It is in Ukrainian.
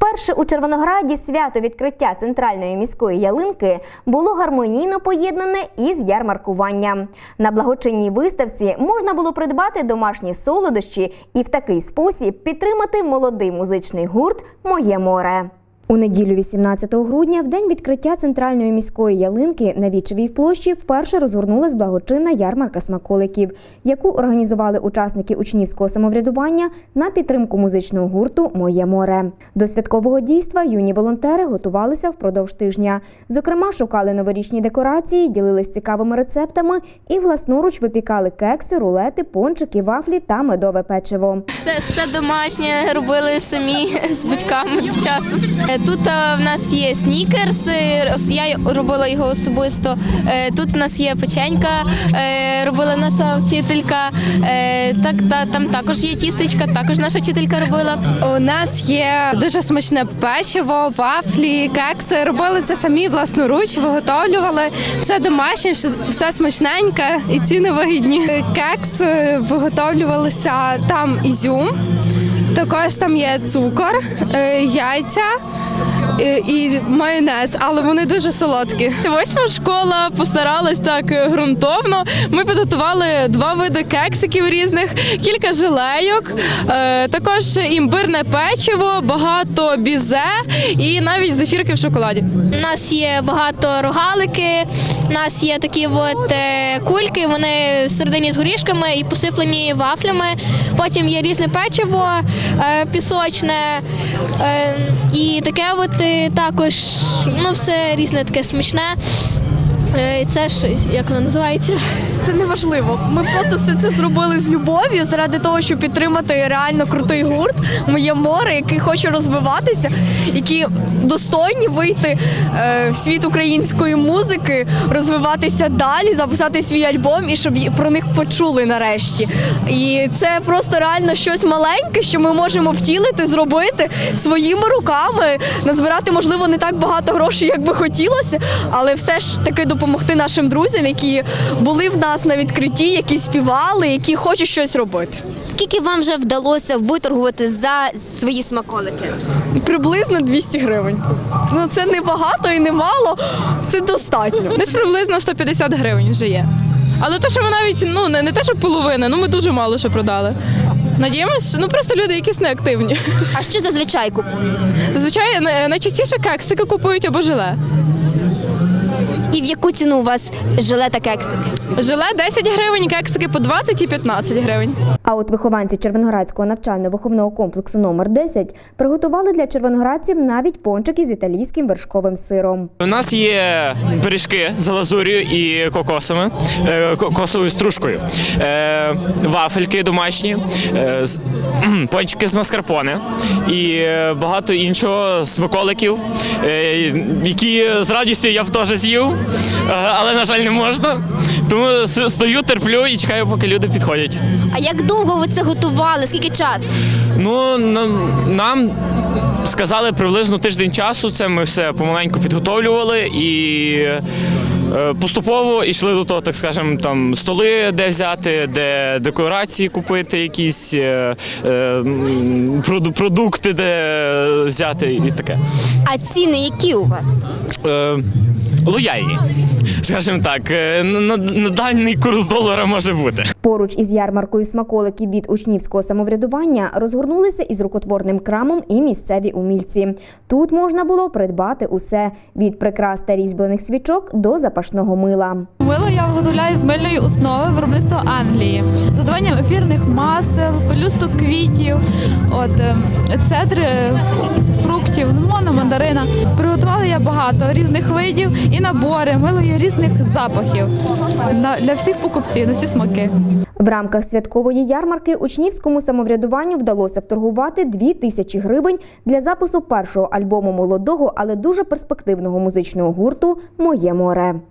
Вперше у Червонограді свято відкриття центральної міської ялинки було гармонійно поєднане із ярмаркуванням. На благочинній виставці можна було придбати домашні солодощі і в такий спосіб підтримати молодий музичний гурт Моє море. У неділю 18 грудня, в день відкриття центральної міської ялинки на Вічевій площі вперше розгорнулась благочинна ярмарка смаколиків, яку організували учасники учнівського самоврядування на підтримку музичного гурту Моє море. До святкового дійства юні волонтери готувалися впродовж тижня. Зокрема, шукали новорічні декорації, ділились цікавими рецептами і власноруч випікали кекси, рулети, пончики, вафлі та медове печиво. Все, все домашнє робили самі з батьками часом. Тут е, в нас є снікерс, я робила його особисто. Е, Тут в нас є печенька, е, робила наша вчителька. Так, та, там також є тістечка, також наша вчителька робила. У нас є дуже смачне печиво, вафлі, кекси. Робили це самі власноруч, виготовлювали все домашнє, все, смачненьке і ціни вигідні. Кекс виготовлювалися там ізюм, також там є цукор, яйця. І майонез, але вони дуже солодкі. Восьма школа постаралась так е, ґрунтовно. Ми підготували два види кексиків різних, кілька жилейок, е, також імбирне печиво, багато бізе і навіть зефірки в шоколаді. У нас є багато рогалики, у нас є такі от е, кульки, вони всередині з горішками і посиплені вафлями. Потім є різне печиво е, пісочне. е, І таке от також ну, все різне таке смачне. Е, Це ж як воно називається? Це не важливо. Ми просто все це зробили з любов'ю заради того, щоб підтримати реально крутий гурт, моє море, який хоче розвиватися, які достойні вийти е, в світ української музики, розвиватися далі, записати свій альбом і щоб про них почули нарешті. І це просто реально щось маленьке, що ми можемо втілити, зробити своїми руками, назбирати, можливо, не так багато грошей, як би хотілося, але все ж таки допомогти нашим друзям, які були в нас на відкритті, які співали, які хочуть щось робити. Скільки вам вже вдалося виторгувати за свої смаколики? Приблизно 200 гривень. Ну це не багато і не мало, це достатньо. Десь приблизно 150 гривень вже є. Але те, що ми навіть ну не, не те, що половина, ну ми дуже мало що продали. Надіємось, що- ну просто люди якісь неактивні. А що зазвичай купують? Зазвичай най- найчастіше кексики купують або желе. І в яку ціну у вас жиле та кексики? Жиле 10 гривень, кексики по 20 і 15 гривень. А от вихованці Червоноградського навчально-виховного комплексу номер 10 приготували для червоноградців навіть пончики з італійським вершковим сиром. У нас є пиріжки з лазур'ю і кокосами, е, кокосовою стружкою, е, вафельки домашні, е, пончики з маскарпоне і багато іншого смаколиків, які з радістю я б теж з'їв, але на жаль не можна. Тому стою, терплю і чекаю, поки люди підходять. А як довго ви це готували? Скільки часу? Ну нам, нам сказали приблизно тиждень часу. Це ми все помаленьку підготовлювали і. Е, Поступово йшли до того, так скажемо, там столи, де взяти, де декорації купити, якісь е, е, продукти, де взяти і таке. А ціни які у вас? Е, лояльні, скажімо так, на, на, дальний курс долара може бути. Поруч із ярмаркою смаколиків від учнівського самоврядування розгорнулися із рукотворним крамом і місцеві умільці. Тут можна було придбати усе від прикрас та різьблених свічок до запашного мила. Мило я виготовляю з мильної основи виробництва Англії, додаванням ефірних масел, пелюсток квітів, от ем, цедри фруктів, лимона, мандарина. Приготувала я багато різних видів і набори. Мило є різних запахів для всіх покупців, на всі смаки. В рамках святкової ярмарки учнівському самоврядуванню вдалося вторгувати 2 тисячі гривень для запису першого альбому молодого, але дуже перспективного музичного гурту Моє море.